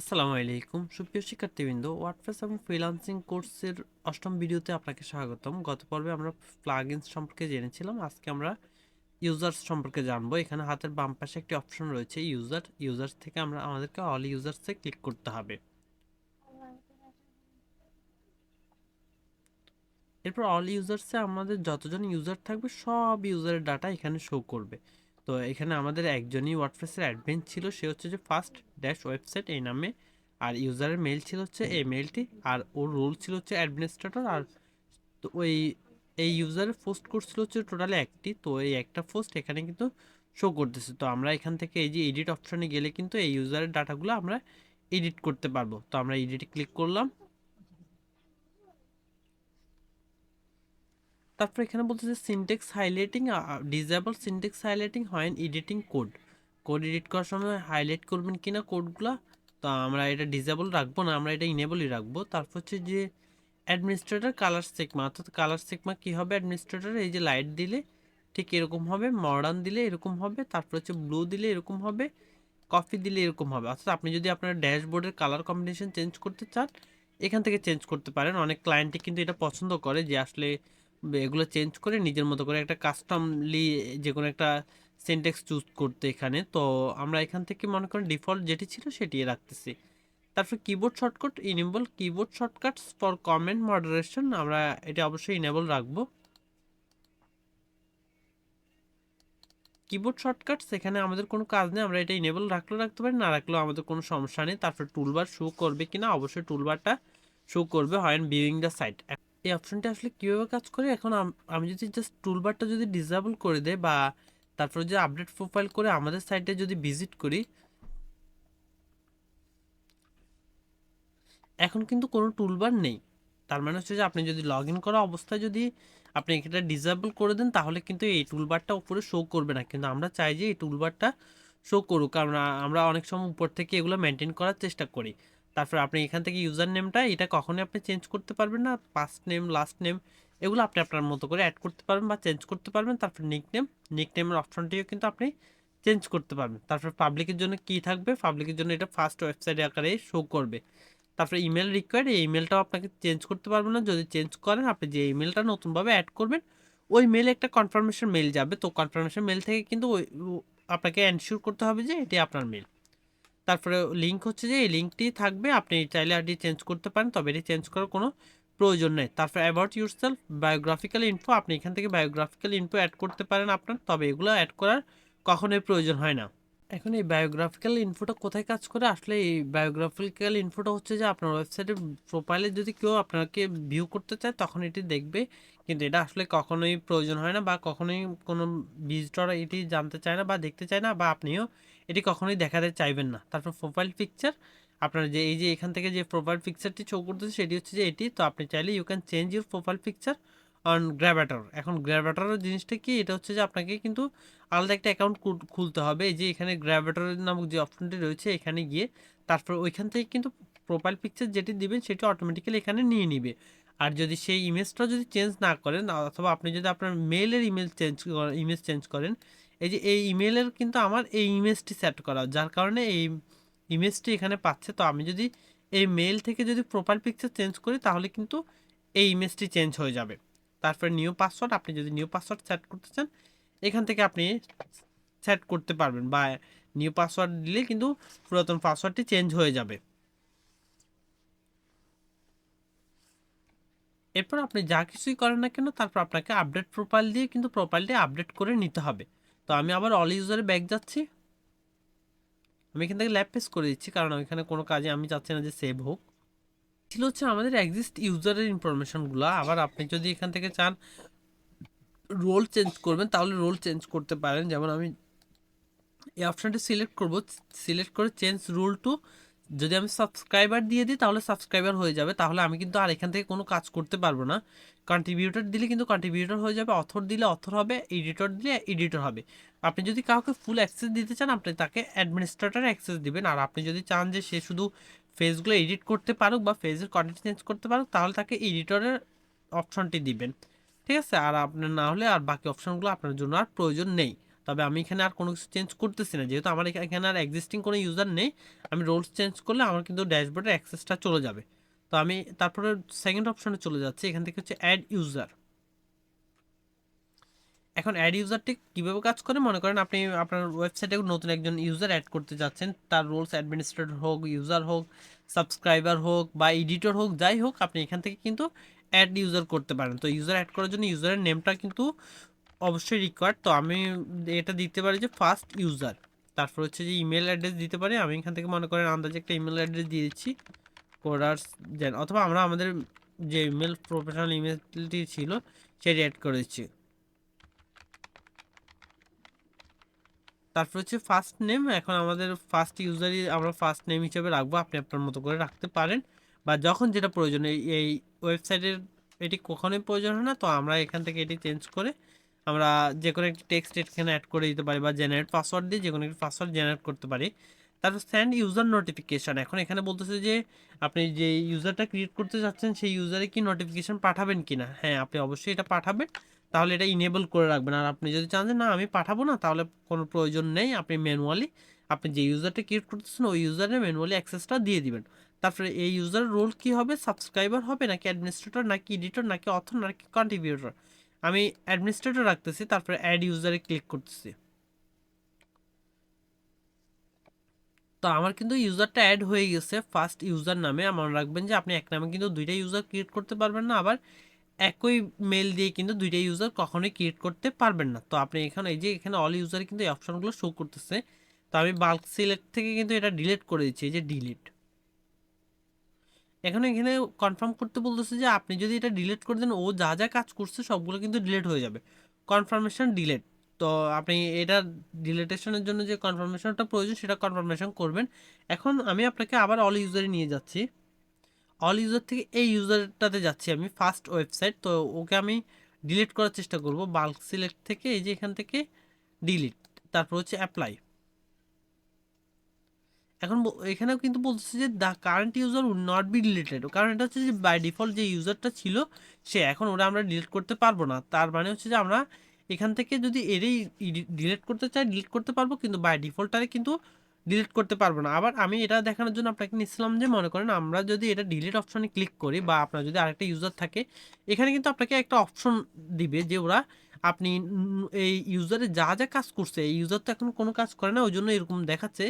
আসসালামু আলাইকুম। সুপ্রিয় শিক্ষার্থীবৃন্দ ওয়ার্ডপ্রেস এবং ফ্রিল্যান্সিং কোর্সের অষ্টম ভিডিওতে আপনাকে স্বাগতম। গত পর্বে আমরা প্লাগইনস সম্পর্কে জেনেছিলাম। আজকে আমরা ইউজার্স সম্পর্কে জানব। এখানে হাতের বাম পাশে একটি অপশন রয়েছে ইউজার ইউজার্স থেকে আমরা, আমাদেরকে অল ইউজার্সে ক্লিক করতে হবে। এরপর অল ইউজার্সে আমাদের যতজন ইউজার থাকবে, সব ইউজারের ডাটা এখানে শো করবে। তো এখানে আমাদের একজনই ওয়ার্ডপ্রেসের অ্যাডমিন ছিল, সে হচ্ছে যে ফার্স্ট ড্যাশ ওয়েবসাইট এই নামে, আর ইউজারের মেল ছিল হচ্ছে এই মেলটি আর ওর রোল ছিল হচ্ছে অ্যাডমিনিস্ট্রেটর আর তো ওই, এই ইউজারের পোস্ট করছিল হচ্ছে টোটালি একটি, তো এই একটা পোস্ট এখানে কিন্তু শো করতেছে। তো আমরা এখান থেকে এই যে এডিট অপশনে গেলে কিন্তু এই ইউজারের ডাটাগুলো আমরা এডিট করতে পারব। তো আমরা এডিটে ক্লিক করলাম তারপর এখানে বলতেছে syntax highlighting disable syntax highlighting হয় এডিটিং কোড কোড এডিট করার সময় হাইলাইট করবেন কিনা কোডগুলো তো আমরা এটা ডিজেবল রাখব না, আমরা এটা ইনেবলই রাখব। তারপর হচ্ছে যে অ্যাডমিনিস্ট্রেটর কালার সেকমা অর্থাৎ কালার সেকমা কী হবে অ্যাডমিনিস্ট্রেটর এই যে লাইট দিলে ঠিক এরকম হবে মডার্ন দিলে এরকম হবে, তারপর হচ্ছে ব্লু দিলে এরকম হবে কফি দিলে এরকম হবে। অর্থাৎ আপনি যদি আপনার ড্যাশবোর্ডের কালার কম্বিনেশন চেঞ্জ করতে চান, এখান থেকে চেঞ্জ করতে পারেন। অনেক ক্লায়েন্টই কিন্তু এটা পছন্দ করে যে আসলে এগুলো চেঞ্জ করে নিজের মতো করে একটা কাস্টমলি যে কোনো একটা সেন্টেক্স চুজ করতে এখানে। তো আমরা এখান থেকে মনে করেন ডিফল্ট যেটি ছিল সেটি রাখতেছি। তারপর keyboard shortcut enable keyboard shortcuts for comment moderation আমরা এটা অবশ্যই ইনেবল রাখব। কিবোর্ড শর্টকাটস এখানে আমাদের কোনো কাজ নেই, আমরা এটা ইনেবল রাখলেও রাখতে পারি, না রাখলেও আমাদের কোনো সমস্যা নেই। তারপর টুলবার শো করবে কিনা, অবশ্যই টুলবারটা শো করবে, হয় ভিউইং দ্য সাইট এই অপশনটা আসলে কীভাবে কাজ করে? এখন আমি যদি জাস্ট টুলবারটা যদি ডিসেবল করে দেয় বা তারপরে যে আপডেট প্রোফাইল করে আমাদের সাইটে যদি ভিজিট করি, এখন কিন্তু কোনো টুলবার নেই। তার মানে হচ্ছে যে আপনি যদি লগ ইন করা অবস্থায় যদি আপনি এটা ডিসেবল করে দেন, তাহলে কিন্তু এই টুলবারটা উপরে শো করবে না। কিন্তু আমরা চাই যে এই টুলবারটা শো করুক। কারণ আমরা অনেক সময় উপর থেকে এগুলো মেনটেন করার চেষ্টা করি। তারপর আপনি এখান থেকে ইউজার নেমটা এটা কখনোই আপনি চেঞ্জ করতে পারবেন না ফার্স্ট নেম লাস্ট নেম এগুলো আপনি আপনার মতো করে অ্যাড করতে পারবেন বা চেঞ্জ করতে পারবেন। তারপর নিক নেম নিক নেমের অপশনটিও কিন্তু আপনি চেঞ্জ করতে পারবেন। তারপর পাবলিকের জন্য কি থাকবে? পাবলিকের জন্য এটা ফার্স্ট ওয়েবসাইট আকারে শো করবে। তারপরে ইমেল রিকোয়ার্ড এই ইমেলটাও আপনাকে চেঞ্জ করতে পারবেন না। যদি চেঞ্জ করেন, আপনি যে ইমেলটা নতুনভাবে অ্যাড করবেন, ওই মেলে একটা কনফার্মেশন মেল যাবে। তো কনফার্মেশন মেল থেকে কিন্তু আপনাকে এনশিওর করতে হবে যে এটি আপনার মেল তারপরে লিঙ্ক হচ্ছে যে, এই লিঙ্কটি থাকবে। আপনি চাইলে আইডি চেঞ্জ করতে পারেন, তবে এটি চেঞ্জ করার কোনো প্রয়োজন নেই। তারপর about yourself biographical info আপনি এখান থেকে বায়োগ্রাফিক্যাল ইনফো অ্যাড করতে পারেন আপনার, তবে এগুলো অ্যাড করার কখনোই প্রয়োজন হয় না। এখন এই বায়োগ্রাফিক্যাল ইনফোটা কোথায় কাজ করে? আসলে এই বায়োগ্রাফিক্যাল ইনফোটা হচ্ছে যে, আপনার ওয়েবসাইটের প্রোফাইলে যদি কেউ আপনাকে ভিউ করতে চায়, তখন এটি দেখবে। কিন্তু এটা আসলে কখনোই প্রয়োজন হয় না বা কখনোই কোনো ভিজিটর এটি জানতে চায় না বা দেখতে চায় না বা আপনিও এটি কখনোই দেখাতে চাইবেন না। তারপর প্রোফাইল পিকচার আপনার যে এই যে এখান থেকে যে প্রোফাইল পিকচারটি শো করতেছে সেটি হচ্ছে যে এটি। তো আপনি চাইলে you can change your profile picture on Gravatar এখন গ্র্যাভেটরের জিনিসটা কি? এটা হচ্ছে যে আপনাকে কিন্তু আলাদা একটা অ্যাকাউন্ট খুলতে হবে। এই যে এখানে গ্র্যাভেটর নামক যে অপশনটি রয়েছে এখানে গিয়ে তারপর ওইখান থেকে কিন্তু প্রোফাইল পিকচার যেটি দিবেন সেটি অটোমেটিক্যালি এখানে নিয়ে নিবে। আর যদি সেই ইমেজটা যদি চেঞ্জ না করেন অথবা আপনি যদি আপনার মেলের ইমেল চেঞ্জ ইমেজ চেঞ্জ করেন, এই যে এই ইমেলের কিন্তু আমার এই ইমেজটি সেট করা, যার কারণে এই ইমেজটি এখানে পাচ্ছে। তো আমি যদি এই মেল থেকে যদি প্রোফাইল পিকচার চেঞ্জ করি, তাহলে কিন্তু এই ইমেজটি চেঞ্জ হয়ে যাবে। তারপরে নিউ পাসওয়ার্ড আপনি যদি নিউ পাসওয়ার্ড সেট করতে চান, এখান থেকে আপনি সেট করতে পারবেন বা নিউ পাসওয়ার্ড দিলে কিন্তু পুরাতন পাসওয়ার্ডটি চেঞ্জ হয়ে যাবে। এরপর আপনি যা কিছুই করেন না কেন, তারপর আপনাকে আপডেট প্রোফাইল দিয়ে কিন্তু প্রোফাইলটি আপডেট করে নিতে হবে। তো আমি আবার অল ইউজারে ব্যাক যাচ্ছি। আমি এখান থেকে ল্যাপ পেস করে দিচ্ছি, কারণ ওইখানে কোনো কাজে আমি চাচ্ছি না যে সেভ হোক। ছিল হচ্ছে আমাদের এক্সিস্ট ইউজারের ইনফরমেশনগুলো আবার আপনি যদি এখান থেকে চান রোল চেঞ্জ করবেন, তাহলে রোল চেঞ্জ করতে পারেন। যেমন আমি এই অপশানটি সিলেক্ট করব সিলেক্ট করে চেঞ্জ রুল টু যদি আমি সাবস্ক্রাইবার দিয়ে দিই, তাহলে সাবস্ক্রাইবার হয়ে যাবে। তাহলে আমি কিন্তু আর এখান থেকে কোনো কাজ করতে পারব না। কন্ট্রিবিউটর দিলে কিন্তু কন্ট্রিবিউটর হয়ে যাবে। অথর দিলে অথর হবে এডিটর দিলে এডিটর হবে। আপনি যদি কাউকে ফুল অ্যাক্সেস দিতে চান, আপনি তাকে অ্যাডমিনিস্ট্রেটর অ্যাক্সেস দিবেন। আর আপনি যদি চান যে সে শুধু ফেসগুলো এডিট করতে পারুক বা ফেসের কন্টেন্ট চেঞ্জ করতে পারুক, তাহলে তাকে এডিটরের অপশনটি দিবেন। ঠিক আছে? আর আপনার না হলে আর বাকি অপশনগুলো আপনার জন্য আর প্রয়োজন নেই। তবে আমি এখানে আর কোনো কিছু চেঞ্জ করতেছি না। যেহেতু আমার এখানে আর এক্সিস্টিং কোনো ইউজার নেই, আমি রোলস চেঞ্জ করলে আমার কিন্তু ড্যাশবোর্ডের অ্যাক্সেসটা চলে যাবে। তো আমি তারপরে সেকেন্ড অপশনে চলে যাচ্ছি, এখান থেকে হচ্ছে অ্যাড ইউজার এখন অ্যাড ইউজারটি কীভাবে কাজ করে? মনে করেন আপনি আপনার ওয়েবসাইটে নতুন একজন ইউজার অ্যাড করতে যাচ্ছেন, তার রোলস অ্যাডমিনিস্ট্রেটর হোক ইউজার হোক সাবস্ক্রাইবার হোক বা এডিটর হোক, যাই হোক, আপনি এখান থেকে কিন্তু অ্যাড ইউজার করতে পারেন। তো ইউজার অ্যাড করার জন্য ইউজারের নেমটা কিন্তু অবশ্যই রিকোয়ার্ড তো আমি এটা দিতে পারি যে ফার্স্ট ইউজার তারপর হচ্ছে যে ইমেল অ্যাড্রেস দিতে পারি। আমি এখান থেকে মনে করেন আন্দাজে একটা ইমেল অ্যাড্রেস দিয়েছি কোডার্স জেন অথবা আমরা আমাদের যে ইমেল প্রফেশনাল ইমেলটি ছিল, সেটি অ্যাড করেছি তারপর হচ্ছে ফার্স্ট নেম এখন আমাদের ফার্স্ট ইউজারই আমরা ফার্স্ট নেম হিসেবে রাখব। আপনি আপনার মতো করে রাখতে পারেন। বা যখন যেটা প্রয়োজন, এই ওয়েবসাইটের এটি কখনোই প্রয়োজন হয় না। তো আমরা এখান থেকে এটি চেঞ্জ করে আমরা যে কোনো একটি টেক্সট এখানে অ্যাড করে দিতে পারি বা জেনারেট পাসওয়ার্ড দিয়ে যে কোনো একটি পাসওয়ার্ড জেনারেট করতে পারি। তারপর স্যান্ড ইউজার নোটিফিকেশান এখন এখানে বলতেছে যে, আপনি যে ইউজারটা ক্রিয়েট করতে চাচ্ছেন সেই ইউজারে কি নোটিফিকেশান পাঠাবেন কি না হ্যাঁ আপনি অবশ্যই এটা পাঠাবেন। তাহলে এটা ইনেবল করে রাখবেন। আর আপনি যদি চান যে, না, আমি পাঠাবো না, তাহলে কোনো প্রয়োজন নেই। আপনি ম্যানুয়ালি আপনি যে ইউজারটা ক্রিয়েট করতেছেন, ওই ইউজারে ম্যানুয়ালি অ্যাক্সেসটা দিয়ে দিবেন। তারপরে এই ইউজার রোল কি হবে? সাবস্ক্রাইবার হবে, নাকি অ্যাডমিনিস্ট্রেটর নাকি এডিটর নাকি অথর নাকি কন্ট্রিবিউটর আমি অ্যাডমিনিস্ট্রেটর রাখতেছি, তারপরে অ্যাড ইউজারে ক্লিক করতেছি। তো আমার কিন্তু ইউজারটা অ্যাড হয়ে গেছে ফার্স্ট ইউজার নামে। আমার রাখবেন যে আপনি এক নামে কিন্তু দুইটা ইউজার ক্রিয়েট করতে পারবেন না, আবার একই মেল দিয়ে কিন্তু দুইটা ইউজার কখনোই ক্রিয়েট করতে পারবেন না। তো আপনি এখানে, এই যে এখানে অল ইউজার কিন্তু এই অপশনগুলো শো করতেছে। তো আমি বাল্ক সিলেক্ট থেকে কিন্তু এটা ডিলিট করে দিচ্ছি, এই যে ডিলিট এখন এখানে কনফার্ম করতে বলতেছে যে আপনি যদি এটা ডিলিট করে দেন, ও যা যা কাজ করছে সবগুলো কিন্তু ডিলিট হয়ে যাবে। কনফার্মেশন ডিলিট তো আপনি এটা ডিলিটেশনের জন্য যে কনফার্মেশনটা প্রয়োজন, সেটা কনফার্মেশন করবেন। এখন আমি আপনাকে আবার অল ইউজারে নিয়ে যাচ্ছি। অল ইউজার থেকে এই ইউজারটাতে যাচ্ছি আমি ফার্স্ট ওয়েবসাইট তো ওকে আমি ডিলিট করার চেষ্টা করব বাল্ক সিলেক্ট থেকে এই যে এখান থেকে ডিলিট তারপর হচ্ছে অ্যাপ্লাই এখন এখানেও কিন্তু বলতেছে যে the current user would not be deleted কারণ এটা হচ্ছে যে বাই ডিফল্ট যে ইউজারটা ছিল, সে এখন ওরা আমরা ডিলিট করতে পারব না। তার মানে হচ্ছে যে আমরা এখান থেকে যদি এরই ডিলিট করতে চাই ডিলিট করতে পারব, কিন্তু বাই ডিফল্টারে কিন্তু ডিলিট করতে পারব না। আবার আমি এটা দেখানোর জন্য আপনাকে নিচ্ছিলাম যে, মনে করেন আমরা যদি এটা ডিলিট অপশনে ক্লিক করি বা আপনার যদি আরেকটা ইউজার থাকে, এখানে কিন্তু আপনাকে একটা অপশন দিবে যে, ওরা আপনি এই ইউজারে যা যা কাজ করছে, এই ইউজার তো এখন কোনো কাজ করে না ওই জন্য এরকম দেখাচ্ছে।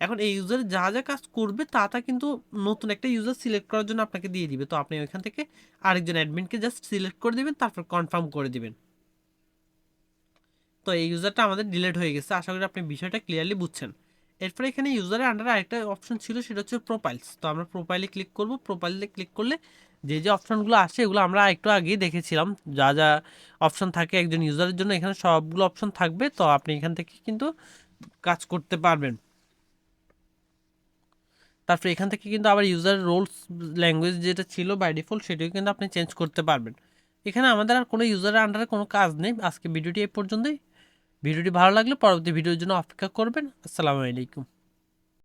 এখন এই ইউজারে যা যা কাজ করবে, তা তা কিন্তু নতুন একটা ইউজার সিলেক্ট করার জন্য আপনাকে দিয়ে দিবে। তো আপনি ওইখান থেকে আরেকজন অ্যাডমিনকে জাস্ট সিলেক্ট করে দিবেন, তারপর কনফার্ম করে দিবেন। তো এই ইউজারটা আমাদের ডিলিট হয়ে গেছে। আশা করি আপনি বিষয়টা ক্লিয়ারলি বুঝছেন। এরপরে এখানে ইউজারের আন্ডারে আরেকটা অপশন ছিল, সেটা হচ্ছে প্রোফাইলস তো আমরা প্রোফাইলে ক্লিক করব। প্রোফাইলে ক্লিক করলে যে যে অপশনগুলো আসে, এগুলো আমরা একটু আগেই দেখেছিলাম। যা যা অপশন থাকে একজন ইউজারের জন্য, এখানে সবগুলো অপশন থাকবে। তো আপনি এখান থেকে কিন্তু কাজ করতে পারবেন। তারপরে এখান থেকে কিন্তু আবার ইউজার রোলস ল্যাঙ্গুয়েজ যেটা ছিল বাই ডিফল্ট সেটিও কিন্তু আপনি চেঞ্জ করতে পারবেন। এখানে আমাদের আর কোনো ইউজারের আন্ডারে কোনো কাজ নেই। আজকে ভিডিওটি এই পর্যন্তই। ভিডিওটি ভালো লাগলে পরবর্তী ভিডিওর জন্য অপেক্ষা করবেন। আসসালামু আলাইকুম।